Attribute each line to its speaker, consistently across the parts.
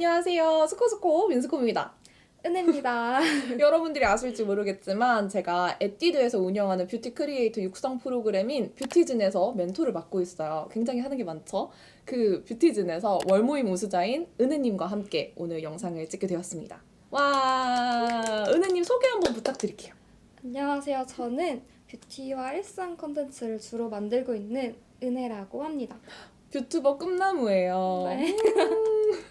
Speaker 1: 안녕하세요. 스코스코 민스코입니다.
Speaker 2: 은혜입니다.
Speaker 1: 여러분들이 아실지 모르겠지만 제가 에뛰드에서 운영하는 뷰티 크리에이터 육성 프로그램인 뷰티즌에서 멘토를 맡고 있어요. 굉장히 하는 게 많죠. 그 뷰티즌에서 월모임 우수자인 은혜님과 함께 오늘 영상을 찍게 되었습니다. 와, 은혜님 소개 한번 부탁드릴게요.
Speaker 2: 안녕하세요. 저는 뷰티와 일상 컨텐츠를 주로 만들고 있는 은혜라고 합니다.
Speaker 1: 뷰튜버 꿈나무예요.
Speaker 2: 네.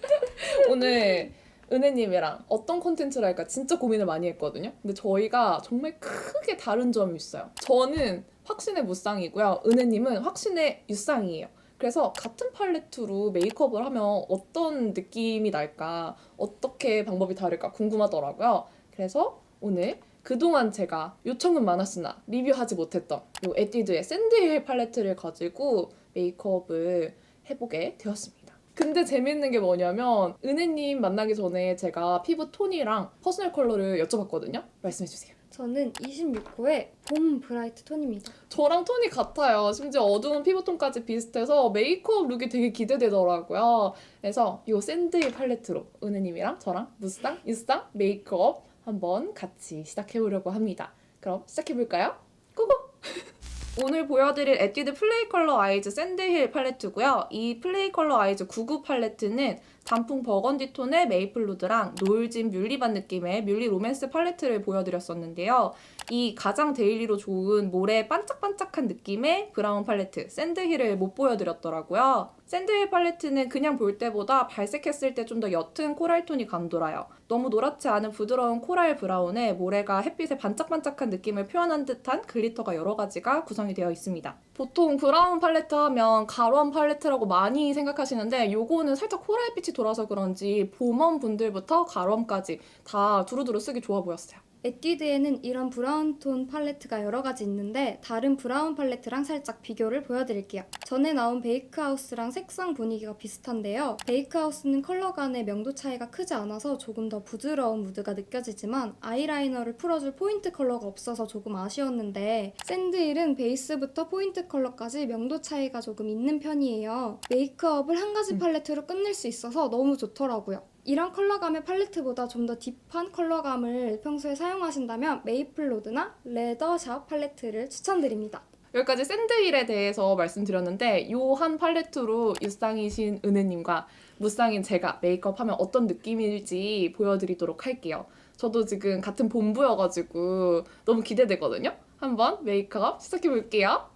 Speaker 1: 오늘 은혜님이랑 어떤 콘텐츠를 할까 진짜 고민을 많이 했거든요. 근데 저희가 정말 크게 다른 점이 있어요. 저는 확신의 무쌍이고요. 은혜님은 확신의 유쌍이에요. 그래서 같은 팔레트로 메이크업을 하면 어떤 느낌이 날까, 어떻게 방법이 다를까 궁금하더라고요. 그래서 오늘 그동안 제가 요청은 많았으나 리뷰하지 못했던 요 에뛰드의 샌드힐 팔레트를 가지고 메이크업을 해보게 되었습니다. 근데 재밌는 게 뭐냐면 은혜님 만나기 전에 제가 피부 톤이랑 퍼스널 컬러를 여쭤봤거든요. 말씀해 주세요.
Speaker 2: 저는 26호의 봄 브라이트 톤입니다.
Speaker 1: 저랑 톤이 같아요. 심지어 어두운 피부톤까지 비슷해서 메이크업 룩이 되게 기대되더라고요. 그래서 이 샌드힐 팔레트로 은혜님이랑 저랑 무스당, 유스당 메이크업 한번 같이 시작해보려고 합니다. 그럼 시작해볼까요? 고고! 오늘 보여드릴 에뛰드 플레이 컬러 아이즈 샌드힐 팔레트고요. 이 플레이 컬러 아이즈 99 팔레트는 단풍 버건디 톤의 메이플 누드랑 노을진 뮬리반 느낌의 뮬리 로맨스 팔레트를 보여드렸었는데요. 이 가장 데일리로 좋은 모래 반짝반짝한 느낌의 브라운 팔레트 샌드힐을 못 보여드렸더라고요. 샌드힐 팔레트는 그냥 볼 때보다 발색했을 때 좀 더 옅은 코랄 톤이 감돌아요. 너무 노랗지 않은 부드러운 코랄 브라운에 모래가 햇빛에 반짝반짝한 느낌을 표현한 듯한 글리터가 여러 가지가 구성이 되어 있습니다. 보통 브라운 팔레트 하면 가루한 팔레트라고 많이 생각하시는데 요거는 살짝 코랄빛이 돌아서 그런지 봄원 분들부터 가루함까지 다 두루두루 쓰기 좋아 보였어요.
Speaker 2: 에뛰드에는 이런 브라운 톤 팔레트가 여러 가지 있는데 다른 브라운 팔레트랑 살짝 비교를 보여드릴게요. 전에 나온 베이크하우스랑 색상 분위기가 비슷한데요. 베이크하우스는 컬러 간의 명도 차이가 크지 않아서 조금 더 부드러운 무드가 느껴지지만 아이라이너를 풀어줄 포인트 컬러가 없어서 조금 아쉬웠는데 샌드힐은 베이스부터 포인트 컬러까지 명도 차이가 조금 있는 편이에요. 메이크업을 한 가지 팔레트로 끝낼 수 있어서 너무 좋더라고요. 이런 컬러감의 팔레트보다 좀 더 딥한 컬러감을 평소에 사용하신다면 메이플 로드나 레더샵 팔레트를 추천드립니다.
Speaker 1: 여기까지 샌드힐에 대해서 말씀드렸는데 요 한 팔레트로 유쌍이신 은혜님과 무쌍인 제가 메이크업하면 어떤 느낌일지 보여드리도록 할게요. 저도 지금 같은 본부여가지고 너무 기대되거든요. 한번 메이크업 시작해볼게요.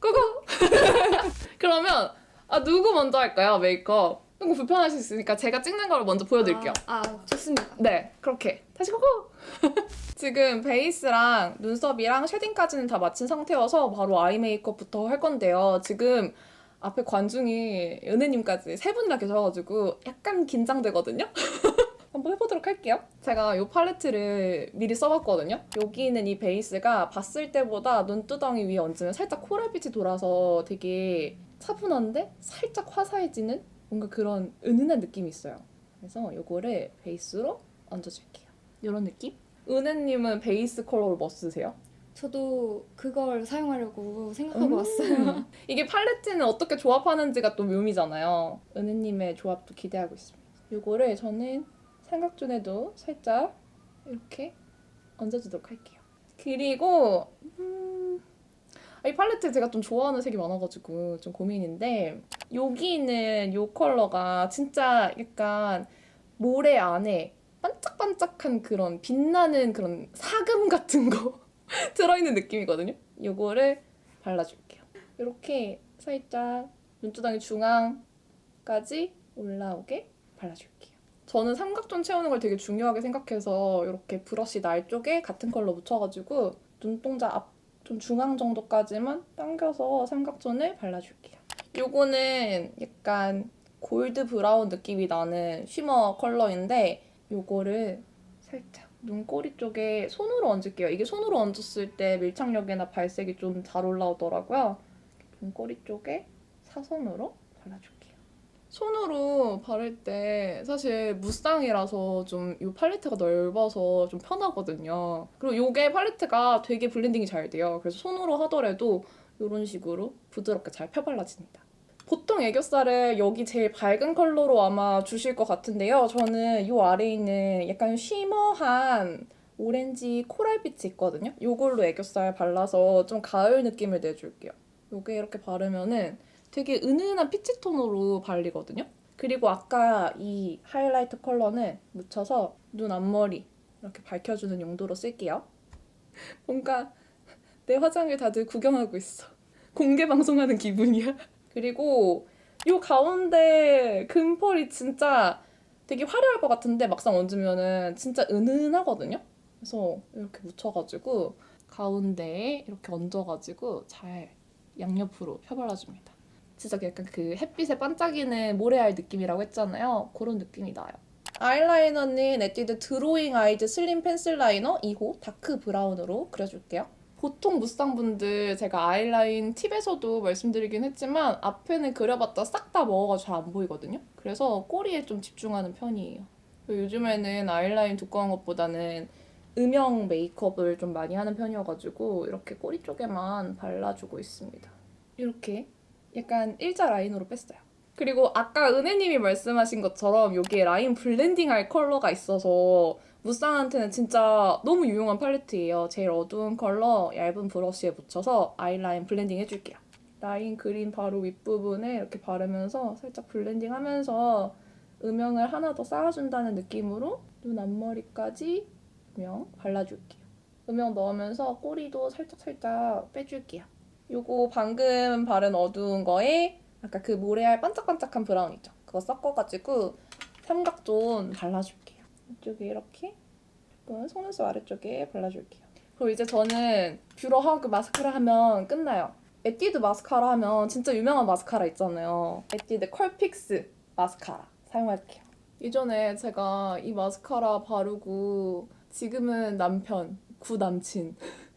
Speaker 1: 고고! 그러면 아 누구 먼저 할까요 메이크업? 이거 불편할 수 있으니까 제가 찍는 걸 먼저 보여드릴게요.
Speaker 2: 아, 아, 좋습니다.
Speaker 1: 네, 그렇게. 다시 고고! 지금 베이스랑 눈썹이랑 쉐딩까지는 다 마친 상태여서 바로 아이 메이크업부터 할 건데요. 지금 앞에 관중이 은혜님까지 세 분이나 계셔가지고 약간 긴장되거든요. 한번 해보도록 할게요. 제가 이 팔레트를 미리 써봤거든요. 여기 있는 이 베이스가 봤을 때보다 눈두덩이 위에 얹으면 살짝 코랄빛이 돌아서 되게 차분한데 살짝 화사해지는 뭔가 그런 은은한 느낌이 있어요. 그래서 이거를 베이스로 얹어줄게요. 이런 느낌? 은혜님은 베이스 컬러를 뭐 쓰세요?
Speaker 2: 저도 그걸 사용하려고 생각하고
Speaker 1: 음.
Speaker 2: 왔어요.
Speaker 1: 이게 팔레트는 어떻게 조합하는지가 또 묘미잖아요. 은혜님의 조합도 기대하고 있습니다. 이거를 저는 삼각존에도 살짝 이렇게 얹어주도록 할게요. 그리고 음, 아, 이 팔레트 제가 좀 좋아하는 색이 많아가지고 좀 고민인데 여기 있는 이 컬러가 진짜 약간 모래 안에 반짝반짝한 그런 빛나는 그런 사금 같은 거 들어있는 느낌이거든요. 이거를 발라줄게요. 이렇게 살짝 눈두덩이 중앙까지 올라오게 발라줄게요. 저는 삼각존 채우는 걸 되게 중요하게 생각해서 이렇게 브러쉬 날 쪽에 같은 컬러 묻혀가지고 눈동자 앞 좀 중앙 정도까지만 당겨서 삼각존을 발라줄게요. 요거는 약간 골드 브라운 느낌이 나는 쉬머 컬러인데 요거를 살짝 눈꼬리 쪽에 손으로 얹을게요. 이게 손으로 얹었을 때 밀착력이나 발색이 좀 잘 올라오더라고요. 눈꼬리 쪽에 사선으로 발라줄게요. 손으로 바를 때 사실 무쌍이라서 좀 이 팔레트가 넓어서 좀 편하거든요. 그리고 요게 팔레트가 되게 블렌딩이 잘 돼요. 그래서 손으로 하더라도 이런 식으로 부드럽게 잘 펴발라집니다. 보통 애교살을 여기 제일 밝은 컬러로 아마 주실 것 같은데요. 저는 이 아래에 있는 약간 쉬머한 오렌지 코랄빛이 있거든요. 이걸로 애교살 발라서 좀 가을 느낌을 내줄게요. 요게 이렇게 바르면은 되게 은은한 피치 톤으로 발리거든요. 그리고 아까 이 하이라이트 컬러는 묻혀서 눈 앞머리 이렇게 밝혀주는 용도로 쓸게요. 뭔가 내 화장을 다들 구경하고 있어. 공개 방송하는 기분이야. 그리고 요 가운데 금펄이 진짜 되게 화려할 것 같은데 막상 얹으면은 진짜 은은하거든요. 그래서 이렇게 묻혀가지고 가운데에 이렇게 얹어가지고 잘 양옆으로 펴발라줍니다. 진짜 약간 그 햇빛에 반짝이는 모래알 느낌이라고 했잖아요. 그런 느낌이 나요. 아이라이너는 에뛰드 드로잉 아이즈 슬림 펜슬 라이너 2호 다크 브라운으로 그려줄게요. 보통 무쌍분들 제가 아이라인 팁에서도 말씀드리긴 했지만 앞에는 그려봤자 싹다 먹어가지고 잘안 보이거든요. 그래서 꼬리에 좀 집중하는 편이에요. 요즘에는 아이라인 두꺼운 것보다는 음영 메이크업을 좀 많이 하는 편이어가지고 이렇게 꼬리 쪽에만 발라주고 있습니다. 이렇게 약간 일자 라인으로 뺐어요. 그리고 아까 은혜님이 말씀하신 것처럼 여기에 라인 블렌딩 할 컬러가 있어서 무쌍한테는 진짜 너무 유용한 팔레트예요. 제일 어두운 컬러 얇은 브러쉬에 묻혀서 아이라인 블렌딩 해줄게요. 라인 그린 바로 윗부분에 이렇게 바르면서 살짝 블렌딩 하면서 음영을 하나 더 쌓아준다는 느낌으로 눈 앞머리까지 음영 발라줄게요. 음영 넣으면서 꼬리도 살짝살짝 빼줄게요. 요거 방금 바른 어두운 거에 아까 그 모래알 반짝반짝한 브라운 있죠? 그거 섞어가지고 삼각존 발라줄게요. 이쪽에 이렇게 조금 속눈썹 아래쪽에 발라줄게요. 그리고 이제 저는 뷰러하고 마스카라 하면 끝나요. 에뛰드 마스카라 하면 진짜 유명한 마스카라 있잖아요. 에뛰드 컬픽스 마스카라 사용할게요. 이전에 제가 이 마스카라 바르고 지금은 남편, 구 남친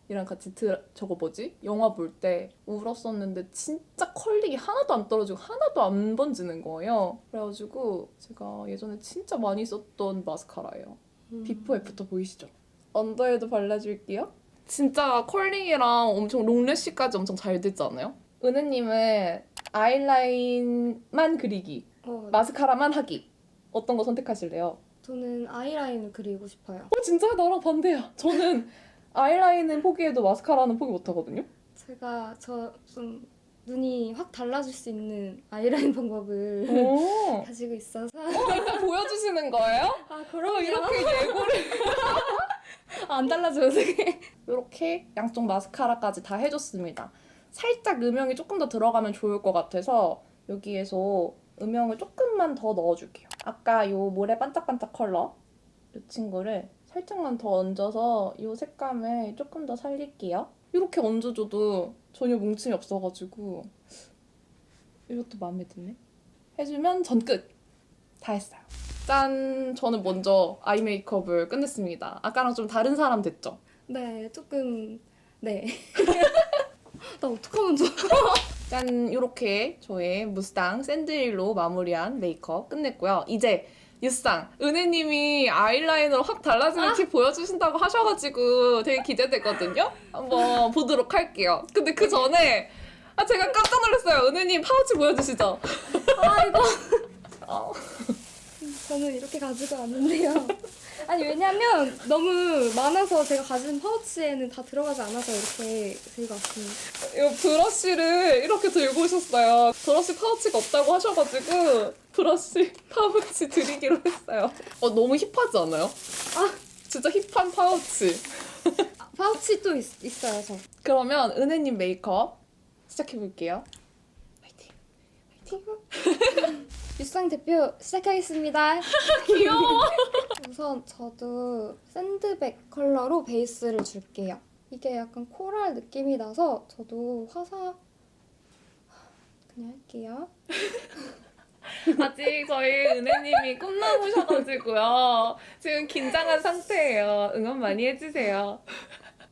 Speaker 1: 이랑 같이 드, 저거 뭐지? 영화 볼 때 울었었는데 진짜 컬링이 하나도 안 떨어지고 하나도 안 번지는 거예요. 그래가지고 제가 예전에 진짜 많이 썼던 마스카라예요. 비포 애프터 보이시죠? 언더에도 발라줄게요. 진짜 컬링이랑 엄청 롱래쉬까지 엄청 잘 됐잖아요. 은혜님은 아이라인만 그리기,
Speaker 2: 어,
Speaker 1: 마스카라만 하기. 어떤 거 선택하실래요?
Speaker 2: 저는 아이라인을 그리고 싶어요.
Speaker 1: 어 진짜 나랑 반대야. 저는 아이라인은 포기해도 마스카라는 포기 못 하거든요.
Speaker 2: 제가 저 좀 눈이 확 달라질 수 있는 아이라인 방법을
Speaker 1: 오,
Speaker 2: 가지고 있어서
Speaker 1: 일단 보여주시는 거예요?
Speaker 2: 아
Speaker 1: 그럼 이렇게 예고를
Speaker 2: 안 달라져요 되게
Speaker 1: 이렇게 양쪽 마스카라까지 다 해줬습니다. 살짝 음영이 조금 더 들어가면 좋을 것 같아서 여기에서 음영을 조금만 더 넣어줄게요. 아까 요 모래 반짝반짝 컬러 이 친구를 살짝만 더 얹어서 이 색감을 조금 더 살릴게요. 이렇게 얹어줘도 전혀 뭉침이 없어가지고 이것도 마음에 드네. 해주면 전 끝! 다 했어요. 짠! 저는 먼저 아이 메이크업을 끝냈습니다. 아까랑 좀 다른 사람 됐죠?
Speaker 2: 네 조금 네 나 어떡하면 좋아
Speaker 1: 짠 이렇게 저의 무스탕 샌드일로 마무리한 메이크업 끝냈고요. 이제 유쌍 은혜님이 아이라이너로 확 달라지는 팁 보여주신다고 하셔가지고 되게 기대되거든요. 한번 보도록 할게요. 근데 그 전에 아 제가 깜짝 놀랐어요. 은혜님 파우치 보여주시죠.
Speaker 2: 아 이거
Speaker 1: 어.
Speaker 2: 저는 이렇게 가지고 왔는데요 아니 왜냐면 너무 많아서 제가 가진 파우치에는 다 들어가지 않아서 이렇게 들고 왔습니다
Speaker 1: 이 브러쉬를 이렇게 들고 오셨어요. 브러쉬 파우치가 없다고 하셔가지고 브러쉬 파우치 드리기로 했어요. 어 너무 힙하지 않아요?
Speaker 2: 아.
Speaker 1: 진짜 힙한 파우치.
Speaker 2: 파우치 또 있, 있어요 저
Speaker 1: 그러면 은혜님 메이크업 시작해 볼게요. 화이팅.
Speaker 2: 유상 대표 시작하겠습니다
Speaker 1: 귀여워.
Speaker 2: 우선 저도 샌드백 컬러로 베이스를 줄게요. 이게 약간 코랄 느낌이 나서 저도 화사 그냥 할게요.
Speaker 1: 아직 저희 은혜님이 꿈나무셔가지고요. 지금 긴장한 상태예요. 응원 많이 해주세요.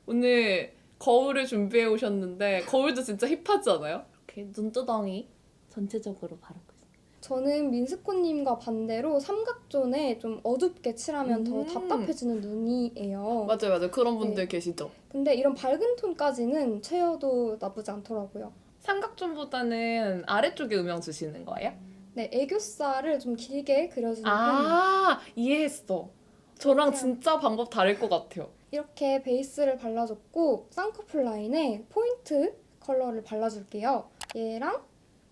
Speaker 1: 오늘 거울을 준비해 오셨는데 거울도 진짜 힙하지 않아요? 이렇게 눈두덩이 전체적으로 바르고 있어요.
Speaker 2: 저는 민스코님과 반대로 삼각존에 좀 어둡게 칠하면
Speaker 1: 음.
Speaker 2: 더 답답해지는 눈이에요.
Speaker 1: 맞아요, 맞아요. 그런 분들
Speaker 2: 네.
Speaker 1: 계시죠?
Speaker 2: 근데 이런 밝은 톤까지는 채여도 나쁘지 않더라고요.
Speaker 1: 삼각존보다는 아래쪽에 음영 주시는 거예요?
Speaker 2: 네, 애교살을 좀 길게 그려주는 편이에요.
Speaker 1: 아 이해했어. 저랑. 진짜 방법 다를 것 같아요.
Speaker 2: 이렇게 베이스를 발라줬고 쌍꺼풀 라인에 포인트 컬러를 발라줄게요. 얘랑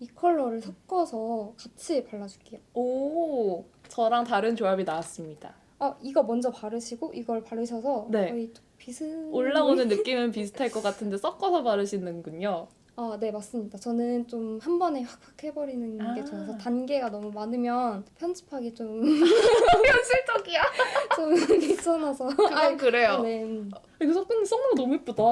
Speaker 2: 이 컬러를 섞어서 같이 발라줄게요.
Speaker 1: 오 저랑 다른 조합이 나왔습니다.
Speaker 2: 아 이거 먼저 바르시고 이걸 바르셔서
Speaker 1: 네.
Speaker 2: 거의 좀 비슷
Speaker 1: 올라오는 느낌은 비슷할 것 같은데 섞어서 바르시는군요.
Speaker 2: 아, 네, 맞습니다. 저는 좀 한 번에 확확 해버리는 게
Speaker 1: 아.
Speaker 2: 좋아서 단계가 너무 많으면 편집하기 좀,
Speaker 1: 현실적이야.
Speaker 2: 좀 귀찮아서.
Speaker 1: 그건 그래요.
Speaker 2: 네. 음.
Speaker 1: 이거 섞는 섞는 거 너무 예쁘다.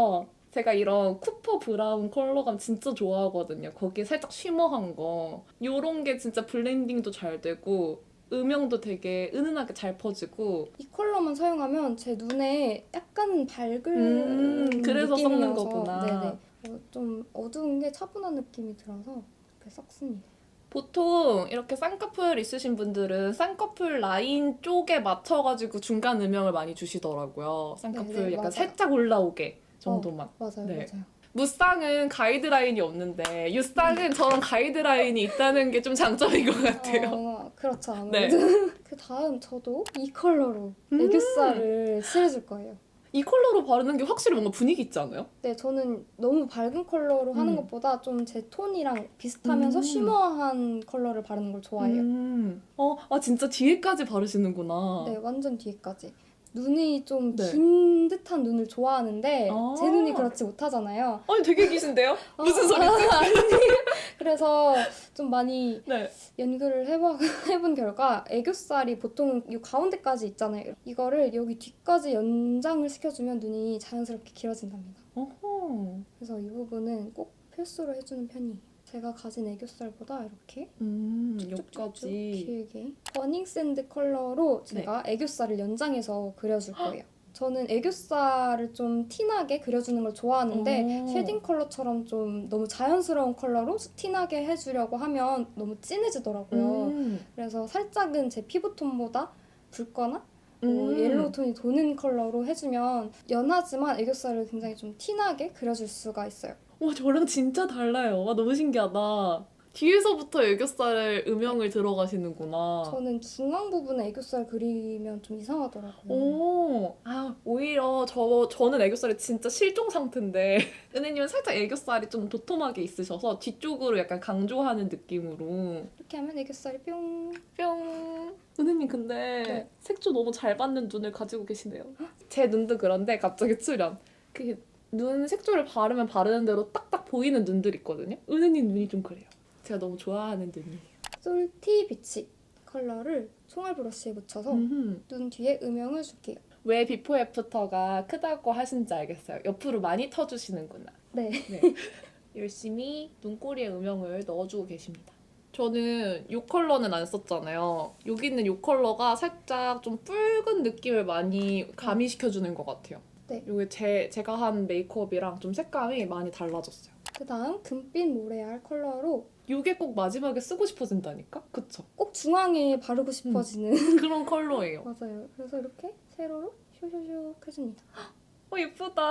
Speaker 1: 제가 이런 쿠퍼 브라운 컬러감 진짜 좋아하거든요. 거기에 살짝 쉬머한 거. 요런 게 진짜 블렌딩도 잘 되고 음영도 되게 은은하게 잘 퍼지고
Speaker 2: 이 컬러만 사용하면 제 눈에 약간 밝은
Speaker 1: 음, 그래서 섞는
Speaker 2: 느낌이어서
Speaker 1: 거구나.
Speaker 2: 네네. 어, 좀 어두운 게 차분한 느낌이 들어서 이렇게 섞습니다.
Speaker 1: 보통 이렇게 쌍꺼풀 있으신 분들은 쌍꺼풀 라인 쪽에 맞춰가지고 중간 음영을 많이 주시더라고요. 쌍꺼풀
Speaker 2: 네, 네,
Speaker 1: 약간
Speaker 2: 맞아요.
Speaker 1: 살짝 올라오게 정도만.
Speaker 2: 맞아요,
Speaker 1: 네.
Speaker 2: 맞아요.
Speaker 1: 무쌍은 가이드라인이 없는데 유쌍은 저런 가이드라인이 있다는 게 좀 장점인 것 같아요.
Speaker 2: 어, 그렇죠.
Speaker 1: 네.
Speaker 2: 아무래도. 그 다음 저도 이 컬러로
Speaker 1: 음.
Speaker 2: 애교살을 칠해줄 거예요.
Speaker 1: 이 컬러로 바르는 게 확실히 뭔가 분위기 있지 않아요?
Speaker 2: 네, 저는 너무 밝은 컬러로 하는
Speaker 1: 음.
Speaker 2: 것보다 좀 제 톤이랑 비슷하면서
Speaker 1: 음.
Speaker 2: 쉬머한 컬러를 바르는 걸 좋아해요.
Speaker 1: 음. 어, 아 진짜 뒤에까지 바르시는구나.
Speaker 2: 네, 완전 뒤에까지. 눈이 좀
Speaker 1: 네.
Speaker 2: 긴 듯한 눈을 좋아하는데
Speaker 1: 아.
Speaker 2: 제 눈이 그렇지 못하잖아요.
Speaker 1: 아니 되게 기신데요? 무슨
Speaker 2: 어,
Speaker 1: 소리지?
Speaker 2: 아니, 그래서 좀 많이
Speaker 1: 네.
Speaker 2: 연구를 해봐, 해본 결과 애교살이 보통 이 가운데까지 있잖아요. 이거를 여기 뒤까지 연장을 시켜주면 눈이 자연스럽게 길어진답니다.
Speaker 1: 어허.
Speaker 2: 그래서 이 부분은 꼭 필수로 해주는 편이에요. 제가 가진 애교살보다 이렇게
Speaker 1: 음, 여기까지.
Speaker 2: 길게 버닝 샌드 컬러로
Speaker 1: 네.
Speaker 2: 제가 애교살을 연장해서 그려줄 거예요. 저는 애교살을 좀 티나게 그려주는 걸 좋아하는데
Speaker 1: 오.
Speaker 2: 쉐딩 컬러처럼 좀 너무 자연스러운 컬러로 티나게 해주려고 하면 너무 진해지더라고요.
Speaker 1: 음.
Speaker 2: 그래서 살짝은 제 피부톤보다 붉거나 뭐
Speaker 1: 음.
Speaker 2: 옐로우 톤이 도는 컬러로 해주면 연하지만 애교살을 굉장히 좀 티나게 그려줄 수가 있어요.
Speaker 1: 와 저랑 진짜 달라요. 와 너무 신기하다. 뒤에서부터 애교살 음영을 들어가시는구나.
Speaker 2: 저는 중앙 부분에 애교살 그리면 좀 이상하더라고요.
Speaker 1: 오, 아 오히려 저 저는 애교살이 진짜 실종 상태인데 은혜님은 살짝 애교살이 좀 도톰하게 있으셔서 뒤쪽으로 약간 강조하는 느낌으로
Speaker 2: 이렇게 하면 애교살이 뿅.
Speaker 1: 뿅. 은혜님 근데
Speaker 2: 네.
Speaker 1: 색조 너무 잘 받는 눈을 가지고 계시네요. 제 눈도 그런데 갑자기 출연. 그 눈 색조를 바르면 바르는 대로 딱딱 보이는 눈들 있거든요. 은혜님 눈이 좀 그래요. 제가 너무 좋아하는 눈이에요.
Speaker 2: 솔티 비치 컬러를 총알 브러쉬에 묻혀서
Speaker 1: 음흠.
Speaker 2: 눈 뒤에 음영을 줄게요.
Speaker 1: 왜 비포 애프터가 크다고 하신지 알겠어요. 옆으로 많이 터주시는구나.
Speaker 2: 네.
Speaker 1: 네. 열심히 눈꼬리에 음영을 넣어주고 계십니다. 저는 이 컬러는 안 썼잖아요. 여기 있는 이 컬러가 살짝 좀 붉은 느낌을 많이 가미시켜주는 것 같아요.
Speaker 2: 네.
Speaker 1: 이게 제, 제가 한 메이크업이랑 좀 색감이 많이 달라졌어요.
Speaker 2: 그 다음 금빛 모래알 컬러로
Speaker 1: 이게 꼭 마지막에 쓰고 싶어진다니까? 그쵸?
Speaker 2: 꼭 중앙에 바르고 싶어지는
Speaker 1: 그런 컬러예요.
Speaker 2: 맞아요. 그래서 이렇게 세로로 쇼쇼쇼 해줍니다.
Speaker 1: 어 예쁘다.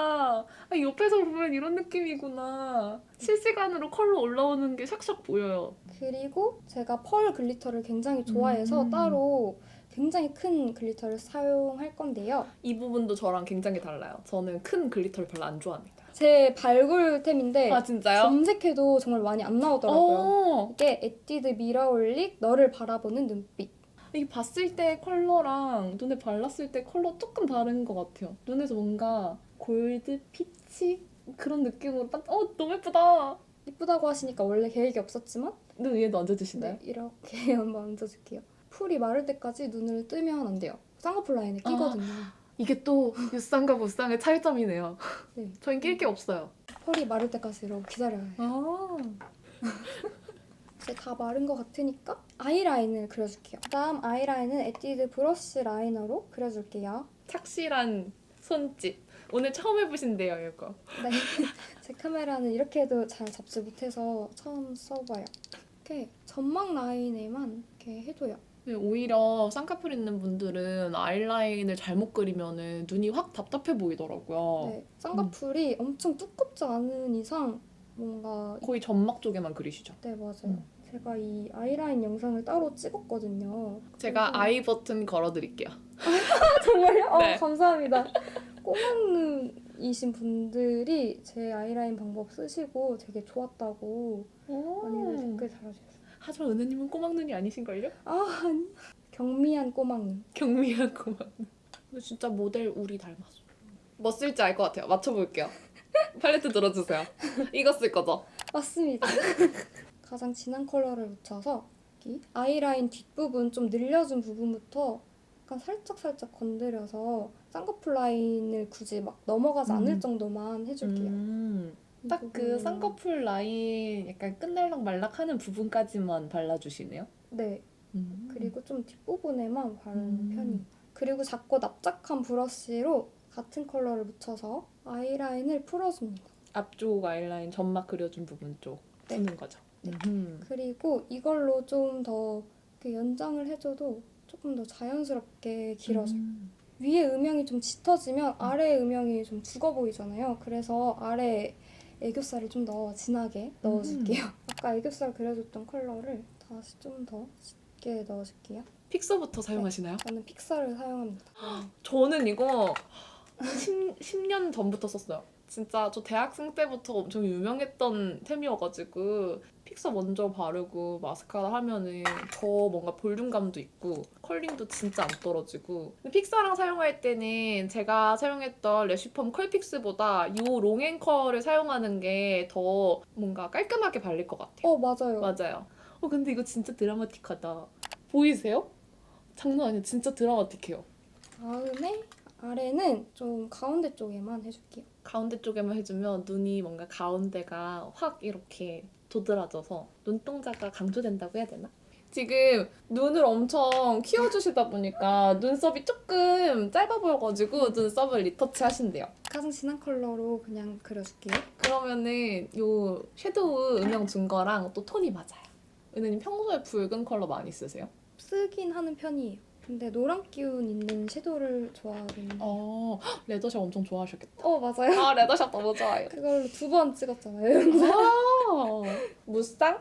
Speaker 1: 아, 옆에서 보면 이런 느낌이구나. 실시간으로 컬러 올라오는 게 샥샥 보여요.
Speaker 2: 그리고 제가 펄 글리터를 굉장히 좋아해서
Speaker 1: 음.
Speaker 2: 따로 굉장히 큰 글리터를 사용할 건데요.
Speaker 1: 이 부분도 저랑 굉장히 달라요. 저는 큰 글리터를 별로 안 좋아합니다.
Speaker 2: 제 발굴템인데
Speaker 1: 아 진짜요?
Speaker 2: 검색해도 정말 많이 안 나오더라고요.
Speaker 1: 어,
Speaker 2: 이게 에뛰드 미러올릭 너를 바라보는 눈빛.
Speaker 1: 이 봤을 때 컬러랑 눈에 발랐을 때 컬러 조금 다른 것 같아요. 눈에서 뭔가 골드 피치 그런 느낌으로 반... 어 너무 예쁘다.
Speaker 2: 이쁘다고 하시니까 원래 계획이 없었지만
Speaker 1: 눈 위에도 얹어주시나요?
Speaker 2: 네, 이렇게 한번 얹어줄게요. 풀이 마를 때까지 눈을 뜨면 안 돼요. 쌍꺼풀 라인에
Speaker 1: 아.
Speaker 2: 끼거든요.
Speaker 1: 이게 또 유쌍과 무쌍의 차이점이네요.
Speaker 2: 네.
Speaker 1: 저희 낄게 없어요.
Speaker 2: 펄이 마를 때까지 이러고 기다려야 해요.
Speaker 1: 아
Speaker 2: 이제 다 마른 것 같으니까 아이라인을 그려줄게요. 그다음 아이라인은 에뛰드 브러쉬 라이너로 그려줄게요.
Speaker 1: 착실한 손짓. 오늘 처음 해보신대요 이거.
Speaker 2: 네, 제 카메라는 이렇게 해도 잘 잡지 못해서 처음 써봐요. 이렇게 점막 라인에만 이렇게 해줘요.
Speaker 1: 네, 오히려 쌍꺼풀 있는 분들은 아이라인을 잘못 그리면 눈이 확 답답해 보이더라고요.
Speaker 2: 네, 쌍꺼풀이 엄청 두껍지 않은 이상 뭔가
Speaker 1: 거의 점막 쪽에만 그리시죠.
Speaker 2: 네 맞아요.
Speaker 1: 음.
Speaker 2: 제가 이 아이라인 영상을 따로 찍었거든요.
Speaker 1: 제가 아이 버튼 걸어드릴게요.
Speaker 2: 정말요?
Speaker 1: 네.
Speaker 2: 어, 감사합니다. 꼬막눈이신 분들이 제 아이라인 방법 쓰시고 되게 좋았다고 많이들 댓글 달아주셨어요.
Speaker 1: 하지만 은혜님은 꼬막눈이 아니신걸요?
Speaker 2: 아 아니. 경미한 꼬막눈.
Speaker 1: 경미한 꼬막눈. 근데 진짜 모델 우리 닮았어. 뭐 쓸지 알 것 같아요. 맞춰볼게요. 팔레트 들어주세요. 이거 쓸 거죠?
Speaker 2: 맞습니다. 가장 진한 컬러를 묻혀서 여기 아이라인 뒷부분 좀 늘려준 부분부터 약간 살짝 살짝 건드려서 쌍꺼풀 라인을 굳이 막 넘어가지
Speaker 1: 음.
Speaker 2: 않을 정도만 해줄게요.
Speaker 1: 음,
Speaker 2: 이
Speaker 1: 딱그
Speaker 2: 부분은-
Speaker 1: 쌍꺼풀 라인 약간 끝날락 말락하는 부분까지만 발라주시네요.
Speaker 2: 네.
Speaker 1: 음.
Speaker 2: 그리고 좀 뒷부분에만 바르는
Speaker 1: 음.
Speaker 2: 편이에요. 그리고 작고 납작한 브러쉬로 같은 컬러를 묻혀서 아이라인을 풀어줍니다.
Speaker 1: 앞쪽 아이라인 점막 그려준 부분 쪽
Speaker 2: 네.
Speaker 1: 떼는 거죠. 음.
Speaker 2: 그리고 이걸로 좀 더 연장을 해줘도 조금 더 자연스럽게 길어져요.
Speaker 1: 음.
Speaker 2: 위에 음영이 좀 짙어지면 아래 음영이 좀 죽어 보이잖아요. 그래서 아래 애교살을 좀 더 진하게 넣어줄게요. 아까 애교살 그려줬던 컬러를 다시 좀 더 짙게 넣어줄게요.
Speaker 1: 픽서부터 사용하시나요?
Speaker 2: 저는 픽서를 사용합니다.
Speaker 1: 저는 이거 10, 10년 전부터 썼어요. 진짜 저 대학생 때부터 엄청 유명했던 템이어가지고 픽서 먼저 바르고 마스카라 하면은 더 뭔가 볼륨감도 있고 컬링도 진짜 안 떨어지고 근데 픽서랑 사용할 때는 제가 사용했던 래쉬펌 컬픽스보다 이 롱앤컬을 사용하는 게 더 뭔가 깔끔하게 발릴 것 같아요.
Speaker 2: 어 맞아요.
Speaker 1: 맞아요. 어 근데 이거 진짜 드라마틱하다. 보이세요? 장난 아니야. 진짜 드라마틱해요.
Speaker 2: 다음에 아래는 좀 가운데 쪽에만 해줄게요.
Speaker 1: 가운데 쪽에만 해주면 눈이 뭔가 가운데가 확 이렇게 도드라져서 눈동자가 강조된다고 해야 되나? 지금 눈을 엄청 키워주시다 보니까 눈썹이 조금 짧아 보여가지고 눈썹을 리터치 하신대요.
Speaker 2: 가장 진한 컬러로 그냥 그려줄게요.
Speaker 1: 그러면은 요 섀도우 음영 준 거랑 또 톤이 맞아요. 은혜님 평소에 붉은 컬러 많이 쓰세요?
Speaker 2: 쓰긴 하는 편이에요. 근데 노란 기운 있는 섀도우를 좋아하거든요.
Speaker 1: 어, 레더샵 엄청 좋아하셨겠다.
Speaker 2: 어 맞아요.
Speaker 1: 아, 레더샵 너무 좋아요.
Speaker 2: 그걸로 두 번 찍었잖아요.
Speaker 1: 아, 무쌍,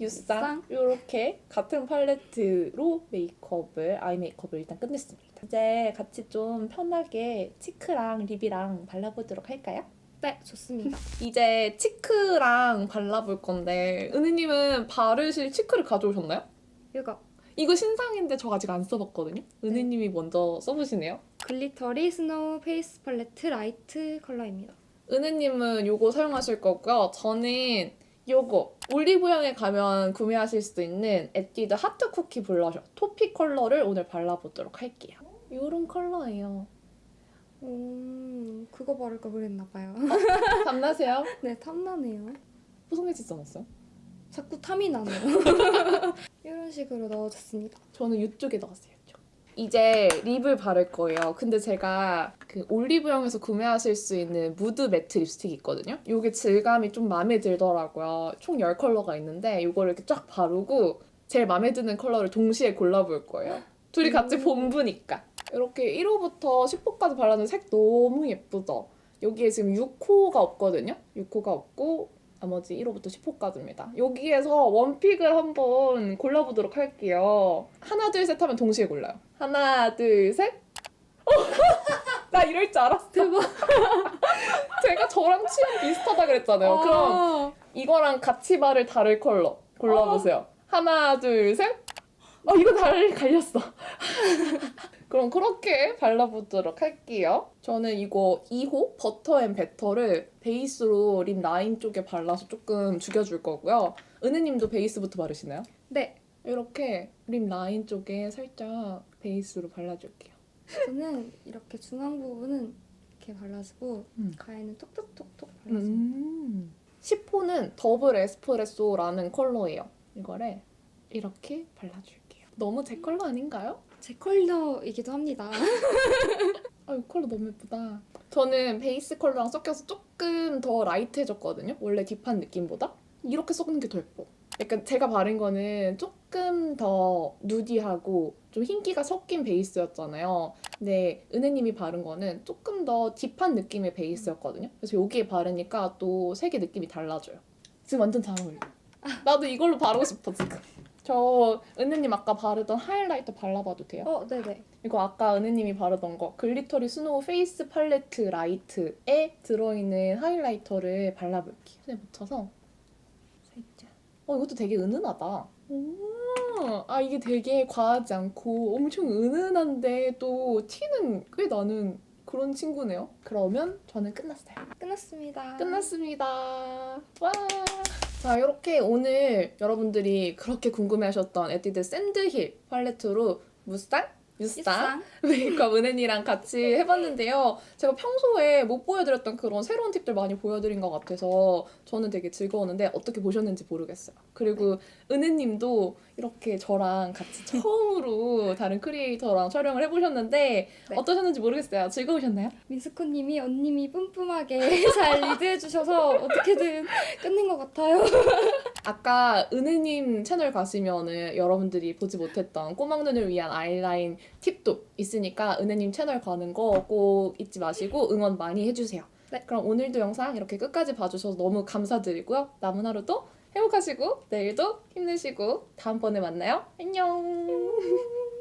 Speaker 1: 유쌍
Speaker 2: 유쌍.
Speaker 1: 이렇게 같은 팔레트로 메이크업을 아이 메이크업을 일단 끝냈습니다. 이제 같이 좀 편하게 치크랑 립이랑 발라보도록 할까요?
Speaker 2: 네 좋습니다.
Speaker 1: 이제 치크랑 발라볼 건데 은희님은 바르실 치크를 가져오셨나요?
Speaker 2: 이거
Speaker 1: 이거 신상인데 저 아직 안 써봤거든요. 은희님이 먼저 써보시네요.
Speaker 2: 글리터리 스노우 페이스 팔레트 라이트 컬러입니다.
Speaker 1: 은혜님은 요거 사용하실 거고요. 저는 요거 올리브영에 가면 구매하실 수 있는 에뛰드 하트 쿠키 블러셔 토피 컬러를 오늘 발라보도록 할게요. 요런 컬러예요.
Speaker 2: 음 그거 바를까 그랬나 봐요.
Speaker 1: 탐나세요?
Speaker 2: 네 탐나네요.
Speaker 1: 뽀송해지지 않았어요?
Speaker 2: 자꾸 탐이 나네요. 이런 식으로 넣어줬습니다.
Speaker 1: 저는 이쪽에 넣었어요. 이쪽. 이제 립을 바를 거예요. 근데 제가 그 올리브영에서 구매하실 수 있는 무드 매트 립스틱이 있거든요. 이게 질감이 좀 마음에 들더라고요. 총 10컬러가 있는데 이거를 이렇게 쫙 바르고 제일 마음에 드는 컬러를 동시에 골라볼 거예요. 둘이 같이
Speaker 2: 음.
Speaker 1: 본부니까. 이렇게 1호부터 10호까지 발라는 색 너무 예쁘죠? 여기에 지금 6호가 없거든요. 6호가 없고 나머지 1호부터 10호까지입니다. 여기에서 원픽을 한번 골라보도록 할게요. 하나, 둘, 셋 하면 동시에 골라요. 하나, 둘, 셋. 어, 나 이럴 줄 알았어.
Speaker 2: 대박.
Speaker 1: 제가 저랑 취향 비슷하다 그랬잖아요.
Speaker 2: 어.
Speaker 1: 그럼 이거랑 같이 바를 다를 컬러 골라보세요. 하나, 둘, 셋. 어, 이거 달 갈렸어. 그럼 그렇게 발라보도록 할게요. 저는 이거 2호 버터 앤 베터를 베이스로 립 라인 쪽에 발라서 조금 죽여줄 거고요. 은혜님도 베이스부터 바르시나요?
Speaker 2: 네
Speaker 1: 이렇게 립 라인 쪽에 살짝 베이스로 발라줄게요.
Speaker 2: 저는 이렇게 중앙 부분은 이렇게 발라주고
Speaker 1: 음.
Speaker 2: 가에는 톡톡톡톡 발라줍니다.
Speaker 1: 음. 10호는 더블 에스프레소라는 컬러예요. 이거를 이렇게 발라줄게요. 너무 제 컬러 아닌가요?
Speaker 2: 제 컬러이기도 합니다.
Speaker 1: 아, 이 컬러 너무 예쁘다. 저는 베이스 컬러랑 섞여서 조금 더 라이트해졌거든요. 원래 딥한 느낌보다. 이렇게 섞는 게 더 예뻐. 약간 제가 바른 거는 조금 더 누디하고 좀 흰기가 섞인 베이스였잖아요. 근데 은혜님이 바른 거는 조금 더 딥한 느낌의 베이스였거든요. 그래서 여기에 바르니까 또 색의 느낌이 달라져요. 지금 완전 잘 어울려. 나도 이걸로 바르고 싶어 지금. 저 은혜님 아까 바르던 하이라이터 발라봐도 돼요?
Speaker 2: 어, 네네.
Speaker 1: 이거 아까 은혜님이 바르던 거 글리터리 스노우 페이스 팔레트 라이트에 들어있는 하이라이터를 발라볼게요. 손에 묻혀서 살짝. 어 이것도 되게 은은하다. 오, 아 이게 되게 과하지 않고 엄청 은은한데 또 티는 꽤 나는 그런 친구네요. 그러면 저는 끝났어요.
Speaker 2: 끝났습니다.
Speaker 1: 끝났습니다. 와. 자, 이렇게 오늘 여러분들이 그렇게 궁금해하셨던 에뛰드 샌드힐 팔레트로 무쌍? 유쌍?
Speaker 2: 일상.
Speaker 1: 메이크업 은혜니랑 같이 해봤는데요. 제가 평소에 못 보여드렸던 그런 새로운 팁들 많이 보여드린 것 같아서 저는 되게 즐거웠는데 어떻게 보셨는지 모르겠어요. 그리고 은혜님도 이렇게 저랑 같이 처음으로 다른 크리에이터랑 촬영을 해보셨는데
Speaker 2: 네.
Speaker 1: 어떠셨는지 모르겠어요. 즐거우셨나요?
Speaker 2: 미스코님이 언님이 뿜뿜하게 잘 리드해주셔서 어떻게든 끝낸 것 같아요.
Speaker 1: 아까 은혜님 채널 가시면은 여러분들이 보지 못했던 꼬막 눈을 위한 아이라인 팁도 있으니까 은혜님 채널 가는 거 꼭 잊지 마시고 응원 많이 해주세요.
Speaker 2: 네.
Speaker 1: 그럼 오늘도 영상 이렇게 끝까지 봐주셔서 너무 감사드리고요. 남은 하루도 행복하시고 내일도 힘내시고 다음번에 만나요. 안녕.